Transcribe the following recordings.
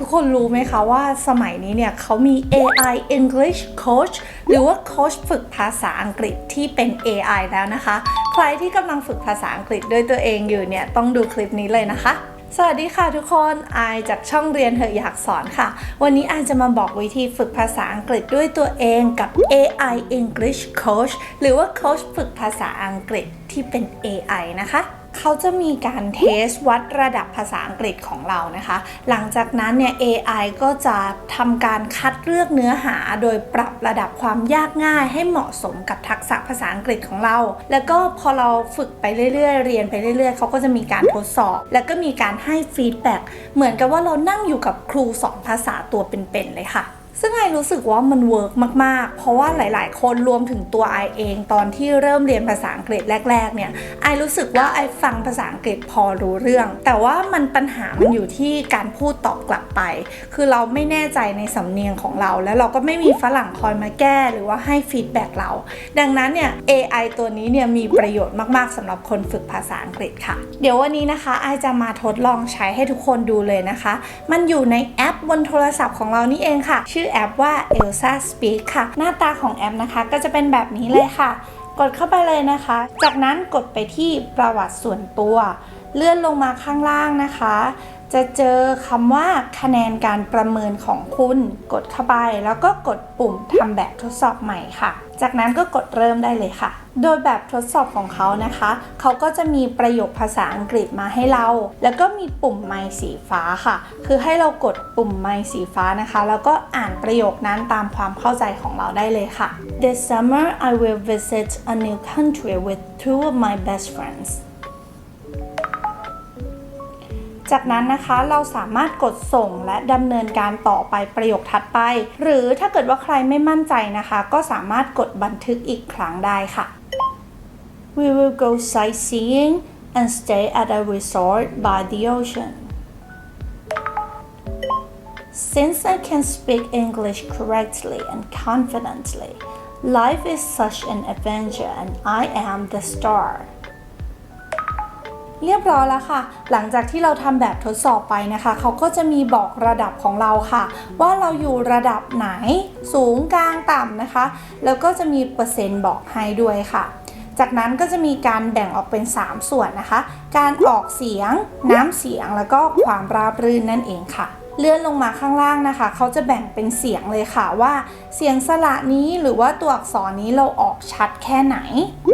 ทุกคนรู้ไหมคะว่าสมัยนี้เนี่ยเขามี AI English Coach หรือว่าโค้ชฝึกภาษาอังกฤษที่เป็น AI แล้วนะคะ ใครที่กำลังฝึกภาษาอังกฤษด้วยตัวเองอยู่เนี่ยต้องดูคลิปนี้เลยนะคะ สวัสดีค่ะทุกคนอายจากช่องเรียนเธออยากสอนค่ะ วันนี้อายจะมาบอกวิธีฝึกภาษาอังกฤษด้วยตัวเองกับ AI English Coach หรือว่าโค้ชฝึกภาษาอังกฤษที่เป็น AI นะคะ เขาจะมีการเทสวัดระดับภาษาอังกฤษของเรานะคะ หลังจากนั้นเนี่ย AI ก็จะทำการคัดเลือกเนื้อหา โดยปรับระดับความยากง่าย ให้เหมาะสมกับทักษะภาษาอังกฤษของเรา แล้วก็พอเราฝึกไปเรื่อยๆ เรียนไปเรื่อยๆ เขาก็จะมีการทดสอบ แล้วก็มีการให้ฟีดแบ็กเหมือนกับว่าเรานั่งอยู่กับครูสอนภาษาตัวเป็นๆเลยค่ะ ซึ่งไอรู้สึกว่ามันเวิร์กมากๆ เพราะว่าหลาย ๆ คนรวมถึงตัวไอเองตอนที่เริ่มเรียนภาษาอังกฤษแรก ๆ เนี่ยไอรู้สึกว่าไอฟังภาษาอังกฤษพอรู้เรื่อง แต่ว่ามันปัญหามันอยู่ที่การพูดตอบกลับไป คือเราไม่แน่ใจในสำเนียงของเรา แล้วเราก็ไม่มีฝรั่งคอยมาแก้หรือว่าให้ฟีดแบ็กเรา ดังนั้นเนี่ย AI ตัวนี้เนี่ยมีประโยชน์มาก ๆสำหรับคนฝึกภาษาอังกฤษค่ะ เดี๋ยววันนี้นะคะไอจะมาทดลองใช้ให้ทุกคนดูเลยนะคะ มันอยู่ในแอปบนโทรศัพท์ของเรานี่เองค่ะ ชื่อแอปว่า Elsa Speak ค่ะ หน้าตาของแอปนะคะ ก็จะเป็นแบบนี้เลยค่ะ กดเข้าไปเลยนะคะ จากนั้นกดไปที่ประวัติส่วนตัว เลื่อนลงมาข้างล่างนะคะ จะเจอคำว่าคะแนนการประเมินของคุณ กดเข้าไปแล้วก็กดปุ่มทำแบบทดสอบใหม่ค่ะ จากนั้นก็กดเริ่มได้เลยค่ะ โดยแบบทดสอบของเขานะคะ เขาก็จะมีประโยคภาษาอังกฤษมาให้เรา แล้วก็มีปุ่มไมค์สีฟ้าค่ะ คือให้เรากดปุ่มไมค์สีฟ้านะคะ แล้วก็อ่านประโยคนั้นตามความเข้าใจของเราได้เลยค่ะ This summer I will visit a new country with two of my best friends จากนั้นนะคะเราสามารถกดส่งและดำเนินการต่อไปประโยคถัดไป หรือถ้าเกิดว่าใครไม่มั่นใจนะคะ ก็สามารถกดบันทึกอีกครั้งได้ค่ะ We will go sightseeing and stay at a resort by the ocean Since I can speak English correctly and confidently life is such an adventure and I am the star เรียบร้อยแล้วค่ะ หลังจากที่เราทำแบบทดสอบไปนะคะ เขาก็จะมีบอกระดับของเราค่ะ ว่าเราอยู่ระดับไหน สูงกลางต่ำนะคะ แล้วก็จะมีเปอร์เซ็นต์บอกให้ด้วยค่ะ จากนั้นก็จะมีการแบ่งออกเป็น 3 ส่วนนะคะ การออกเสียง น้ำเสียง แล้วก็ความราบรื่นนั่นเองค่ะ เลื่อนลงมาข้างล่างนะคะ เขาจะแบ่งเป็นเสียงเลยค่ะว่า เสียงสระนี้หรือว่าตัวอักษรนี้เราออกชัดแค่ไหน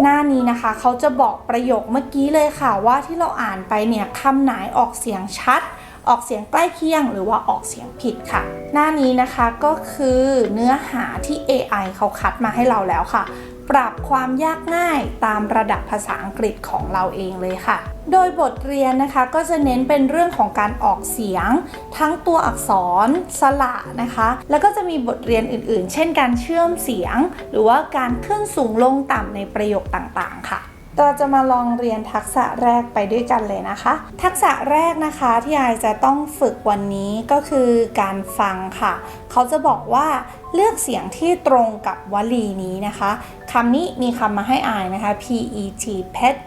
หน้านี้นะคะ เขาจะบอกประโยคเมื่อกี้เลยค่ะว่าที่เราอ่านไปเนี่ยคำไหนออกเสียงชัด ออกเสียงใกล้เคียง หรือว่าออกเสียงผิดค่ะ หน้านี้นะคะก็คือเนื้อหาที่ AI เขาคัดมาให้เราแล้วค่ะ ปรับความยากง่ายตามระดับภาษาอังกฤษของเราเองเลยค่ะ โดยบทเรียนนะคะก็จะเน้นเป็นเรื่องของการออกเสียง ทั้งตัวอักษรสระนะคะ แล้วก็จะมีบทเรียนอื่นๆ เช่นการเชื่อมเสียง หรือว่าการขึ้นสูงลงต่ำในประโยคต่างๆ ค่ะเราจะมาลองเรียนทักษะแรกไปด้วยกันเลยนะคะ ทักษะแรกนะคะที่อายจะต้องฝึกวันนี้ก็คือการฟังค่ะ เขาจะบอกว่าเลือกเสียงที่ตรงกับวลีนี้นะคะคำนี้มีคำมาให้อายนะคะ P E T pet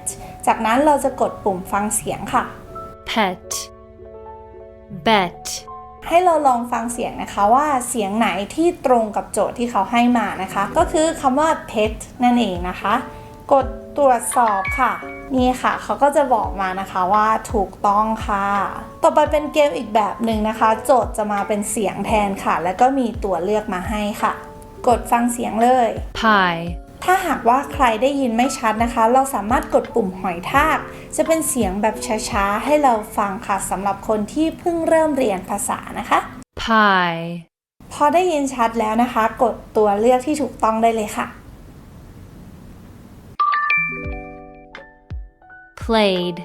จากนั้นเราจะกดปุ่มฟังเสียงค่ะ pet, bet, ให้เราลองฟังเสียงนะคะว่าเสียงไหนที่ตรงกับโจทย์ที่เขาให้มานะคะ ก็คือคำว่า pet นั่นเองนะคะ กดตรวจสอบค่ะ นี่ค่ะ เขาก็จะบอกมานะคะว่าถูกต้องค่ะ ต่อไปเป็นเกมอีกแบบหนึ่งนะคะ โจทย์จะมาเป็นเสียงแทนค่ะ แล้วก็มีตัวเลือกมาให้ค่ะ กดฟังเสียงเลย pie, ถ้าหากว่าใครได้ยินไม่ชัดนะคะ เราสามารถกดปุ่มหอยทาก จะเป็นเสียงแบบช้าๆ ให้เราฟังค่ะสำหรับคนที่เพิ่งเริ่มเรียนภาษานะคะ pie, พอได้ยินชัดแล้วนะคะ กดตัวเลือกที่ถูกต้องได้เลยค่ะ played,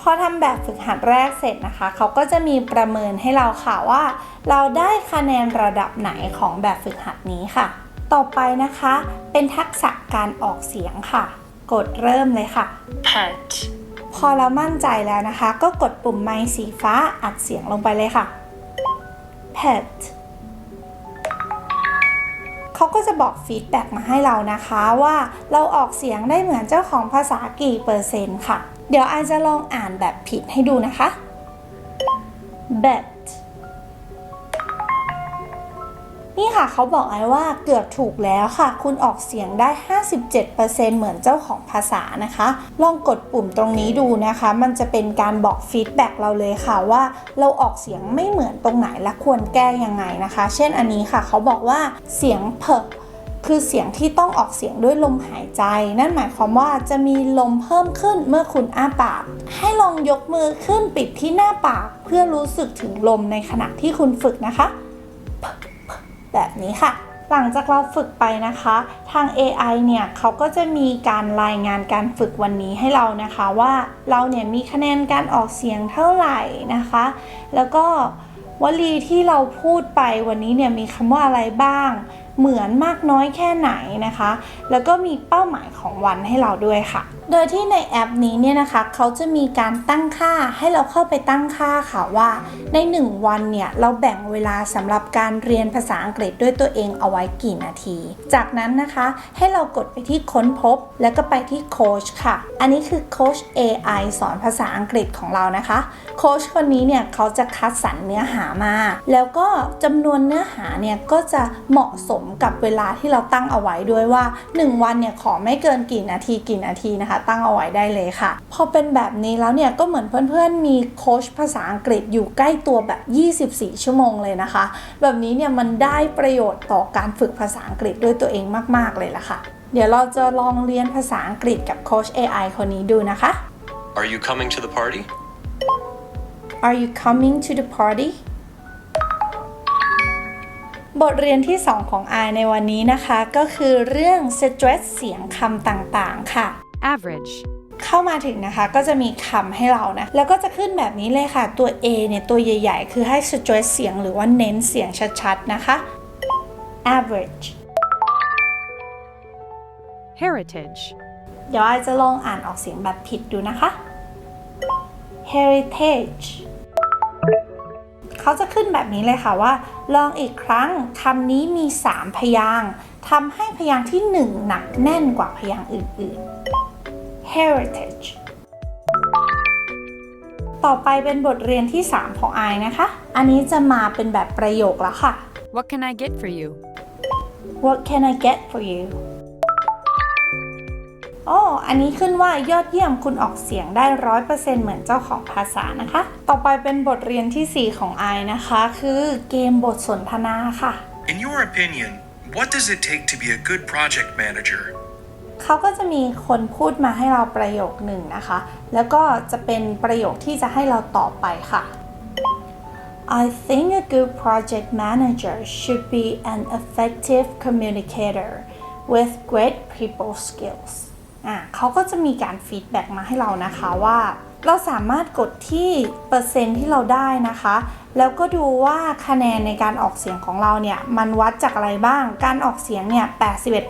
พอทำแบบฝึกหัดแรกเสร็จนะคะ เขาก็จะมีประเมินให้เราค่ะว่า เราได้คะแนนระดับไหนของแบบฝึกหัดนี้ค่ะ ต่อไปนะคะ เป็นทักษะการออกเสียงค่ะ กดเริ่มเลยค่ะ pet, พอเรามั่นใจแล้วนะคะ ก็กดปุ่มไมค์สีฟ้าอัดเสียงลงไปเลยค่ะ pet เขาก็จะบอกฟีดแบ็กมาให้เรานะคะว่าเราออกเสียงได้เหมือนเจ้าของภาษากี่เปอร์เซ็นต์ค่ะ เดี๋ยวไอจะลองอ่านแบบผิดให้ดูนะคะ bet นี่ค่ะเขาบอกไอ้ว่าเกือบถูกแล้วค่ะ คุณออกเสียงได้ 57%เหมือนเจ้าของภาษานะคะ ลองกดปุ่มตรงนี้ดูนะคะ มันจะเป็นการบอกฟีดแบ็กเราเลยค่ะว่าเราออกเสียงไม่เหมือนตรงไหนและควรแก้ยังไงนะคะ เช่นอันนี้ค่ะ เขาบอกว่าเสียงเพอคือเสียงที่ต้องออกเสียงด้วยลมหายใจ นั่นหมายความว่าจะมีลมเพิ่มขึ้นเมื่อคุณอ้าปาก ให้ลองยกมือขึ้นปิดที่หน้าปาก เพื่อรู้สึกถึงลมในขณะที่คุณฝึกนะคะ แบบนี้ค่ะ หลังจากเราฝึกไปนะคะ ทาง AI เนี่ยเขาก็จะมีการรายงานการฝึกวันนี้ให้เรานะคะว่าเราเนี่ยมีคะแนนการออกเสียงเท่าไหร่นะคะ แล้วก็วลีที่เราพูดไปวันนี้เนี่ยมีคำว่าอะไรบ้าง เหมือนมากน้อยแค่ไหนนะคะ แล้วก็มีเป้าหมายของวันให้เราด้วยค่ะโดยที่ในแอปนี้เนี่ยนะคะเขาจะมีการตั้งค่าให้เราเข้าไปตั้งค่าค่ะว่า ใน 1 วันเนี่ยเราแบ่งเวลาสำหรับการเรียนภาษาอังกฤษด้วยตัวเองเอาไว้กี่นาที จากนั้นนะคะให้เรากดไปที่ค้นพบ แล้วก็ไปที่โค้ชค่ะ อันนี้คือโค้ช AI สอนภาษาอังกฤษของเรานะคะโค้ชคนนี้เนี่ยเขาจะคัดสรรเนื้อหามา แล้วก็จำนวนเนื้อหาเนี่ยก็จะเหมาะสมกับเวลาที่เราตั้งเอาไว้ด้วยว่า 1 วันเนี่ยขอไม่เกินกี่นาทีกี่นาทีนะคะตั้งเอาไว้ได้เลยค่ะ พอเป็นแบบนี้แล้วเนี่ยก็เหมือนเพื่อนๆมีโค้ชภาษาอังกฤษอยู่ใกล้ตัวแบบ 24 ชั่วโมงเลยนะคะ แบบนี้เนี่ยมันได้ประโยชน์ต่อการฝึกภาษาอังกฤษด้วยตัวเองมาก ๆ เลยละค่ะ เดี๋ยวเราจะลองเรียนภาษาอังกฤษกับโค้ช AI คนนี้ดูนะคะ Are you coming to the party? Are you coming to the party บทเรียนที่ 2 ของอายในวันนี้นะคะ ก็คือเรื่อง stress เสียงคำต่างๆ ค่ะ average, เข้ามาถึงนะคะก็จะมีคำให้เรานะ แล้วก็จะขึ้นแบบนี้เลยค่ะ ตัว A เนี่ยตัวใหญ่ๆ คือให้ stress เสียงหรือว่าเน้นเสียงชัดๆ นะคะ average heritage, เดี๋ยวไอจะลองอ่านออกเสียงแบบผิดดูนะคะ heritage เขาจะขึ้นแบบนี้เลยค่ะว่า ลองอีกครั้งคำนี้มี 3 พยางค์ทำให้พยางค์ที่ 1 หนักแน่นกว่าพยางค์อื่นๆ heritage ต่อไปเป็นบทเรียนที่ 3 ของไอนะคะ อันนี้จะมาเป็นแบบประโยคแล้วค่ะ what can I get for you? What can I get for you โอ้อันนี้ขึ้นว่ายอดเยี่ยมคุณออกเสียงได้ร้อยเปอร์เซ็นต์เหมือนเจ้าของภาษานะคะ ต่อไปเป็นบทเรียนที่ 4 ของไอนะคะ คือเกมบทสนทนาค่ะ In your opinion, what does it take to be a good project manager? เขาก็จะมีคนพูดมาให้เราประโยคหนึ่งนะคะ แล้วก็จะเป็นประโยคที่จะให้เราตอบไปค่ะ I think a good project manager should be an effective communicator with great people skills อะเขาก็จะมีการฟีดแบ็กมาให้เรานะคะว่า เราสามารถกดที่เปอร์เซ็นต์ที่เราได้นะคะ แล้วก็ดูว่าคะแนนในการออกเสียงของเราเนี่ย มันวัดจากอะไรบ้าง การออกเสียงเนี่ย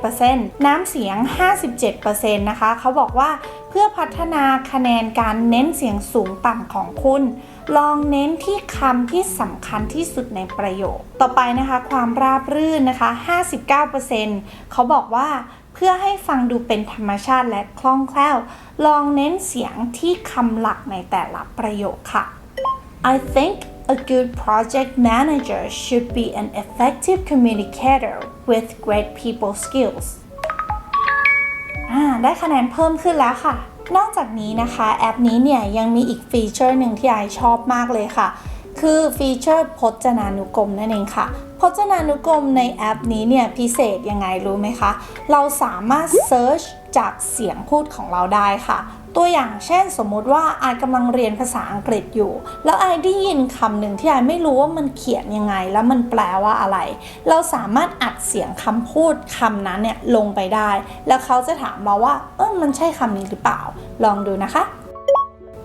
81%น้ำเสียง 57%นะคะ เขาบอกว่าเพื่อพัฒนาคะแนนการเน้นเสียงสูงต่ำของคุณ ลองเน้นที่คำที่สำคัญที่สุดในประโยค ต่อไปนะคะ ความราบรื่นนะคะ 59%เขาบอกว่า เพื่อให้ฟังดูเป็นธรรมชาติและคล่องแคล่ว ลองเน้นเสียงที่คำหลักในแต่ละประโยคค่ะ I think a good project manager should be an effective communicator with great people skills ได้คะแนนเพิ่มขึ้นแล้วค่ะ นอกจากนี้นะคะ แอปนี้เนี่ยยังมีอีกฟีเจอร์หนึ่งที่ไอชอบมากเลยค่ะ คือฟีเจอร์พจนานุกรมนั่นเองค่ะ พจนานุกรมในแอปนี้เนี่ยพิเศษยังไงรู้ไหมคะ เราสามารถเซิร์ชจากเสียงพูดของเราได้ค่ะ ตัวอย่างเช่นสมมุติว่าไอากำลังเรียนภาษาอังกฤษอยู่ แล้วไอได้ยินคำหนึ่งที่ไอไม่รู้ว่ามันเขียนยังไง แล้วมันแปลว่าอะไร เราสามารถอัดเสียงคำพูดคำนั้นเนี่ยลงไปได้ แล้วเขาจะถามเราว่า เออมันใช่คำนี้หรือเปล่า ลองดูนะคะ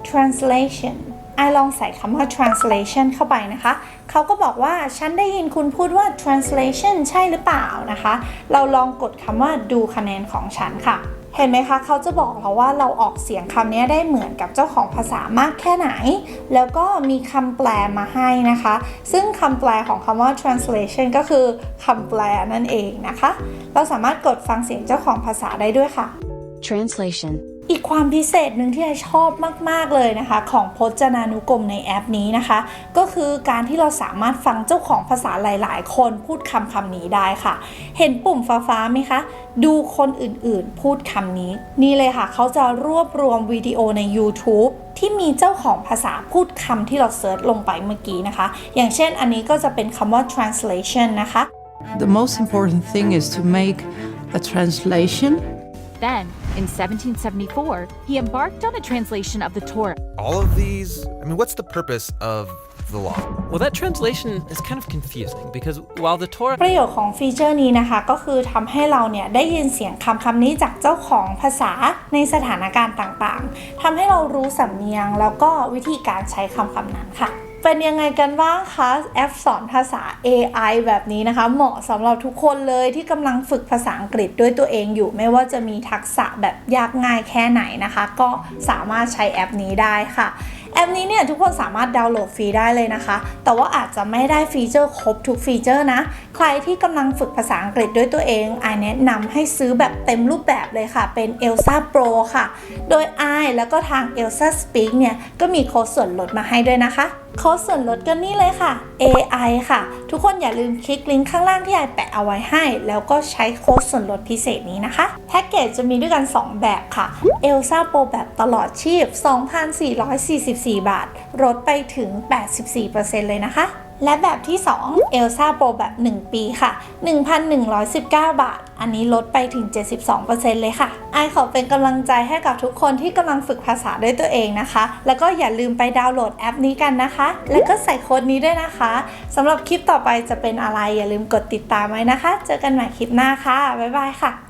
translation ไอลองใส่คำว่า translation เข้าไปนะคะ เขาก็บอกว่าฉันได้ยินคุณพูดว่า translation ใช่หรือเปล่านะคะ เราลองกดคำว่าดูคะแนนของฉันค่ะ เห็นไหมคะ เขาจะบอกเราว่าเราออกเสียงคำนี้ได้เหมือนกับเจ้าของภาษามากแค่ไหน แล้วก็มีคำแปลมาให้นะคะ ซึ่งคำแปลของคำว่า translation ก็คือคำแปลนั่นเองนะคะ เราสามารถกดฟังเสียงเจ้าของภาษาได้ด้วยค่ะ Translation อีกความพิเศษหนึ่งที่ไอชอบมาก ๆ เลยนะคะ ของพจนานุกรมในแอปนี้นะคะ ก็คือการที่เราสามารถฟังเจ้าของภาษาหลาย ๆ คนพูดคำคำนี้ได้ค่ะ เห็นปุ่มฟ้าๆไหมคะ ดูคนอื่นๆ พูดคำนี้ นี่เลยค่ะ เขาจะรวบรวมวิดีโอใน YouTube ที่มีเจ้าของภาษาพูดคำที่เราเซิร์ชลงไปเมื่อกี้นะคะ อย่างเช่นอันนี้ก็จะเป็นคำว่า translation นะคะ The most important thing is to make a translation Then, in 1774, he embarked on a translation of the Torah. all of these i mean what's the purpose of the law Well, that translation is kind of confusing because while the Torah ประโยชน์ของฟีเจอร์นี้นะคะ ก็คือทำให้เราเนี่ยได้ยินเสียงคำคำนี้จากเจ้าของภาษาในสถานการณ์ต่างๆทำให้เรารู้สำเนียงแล้วก็วิธีการใช้คำคำนั้นค่ะ เป็นยังไงกันบ้างคะ แอปสอนภาษา AI แบบนี้นะคะ เหมาะสำหรับทุกคนเลยที่กำลังฝึกภาษาอังกฤษด้วยตัวเองอยู่ ไม่ว่าจะมีทักษะแบบยากง่ายแค่ไหนนะคะ ก็สามารถใช้แอปนี้ได้ค่ะแอปนี้เนี่ยทุกคนสามารถดาวน์โหลดฟรีได้เลยนะคะ แต่ว่าอาจจะไม่ได้ฟีเจอร์ครบทุกฟีเจอร์นะ ใครที่กำลังฝึกภาษาอังกฤษด้วยตัวเองไอแนะนำให้ซื้อแบบเต็มรูปแบบเลยค่ะ เป็น Elsa Pro ค่ะ โดยไอแล้วก็ทาง Elsa Speak เนี่ยก็มีโค้ดส่วนลดมาให้ด้วยนะคะ โค้ดส่วนลดก็นี่เลยค่ะ AI ค่ะ ทุกคนอย่าลืมคลิกลิงก์ข้างล่างที่ไอแปะเอาไว้ให้ แล้วก็ใช้โค้ดส่วนลดพิเศษนี้นะคะ แพ็กเกจจะมีด้วยกัน 2 แบบค่ะ Elsa Pro แบบตลอดชีพ 2,444 บาทลดไปถึง 84%เลยนะคะ และแบบที่ 2 Elsa Pro แบบ 1 ปีค่ะ 1,119 บาท อันนี้ลดไปถึง 72%เลยค่ะไอขอเป็นกำลังใจให้กับทุกคนที่กำลังฝึกภาษาด้วยตัวเองนะคะ แล้วก็อย่าลืมไปดาวน์โหลดแอปนี้กันนะคะ แล้วก็ใส่โค้ดนี้ด้วยนะคะสำหรับคลิปต่อไปจะเป็นอะไรอย่าลืมกดติดตามไว้นะคะ เจอกันใหม่คลิปหน้าค่ะ บ๊ายบายค่ะ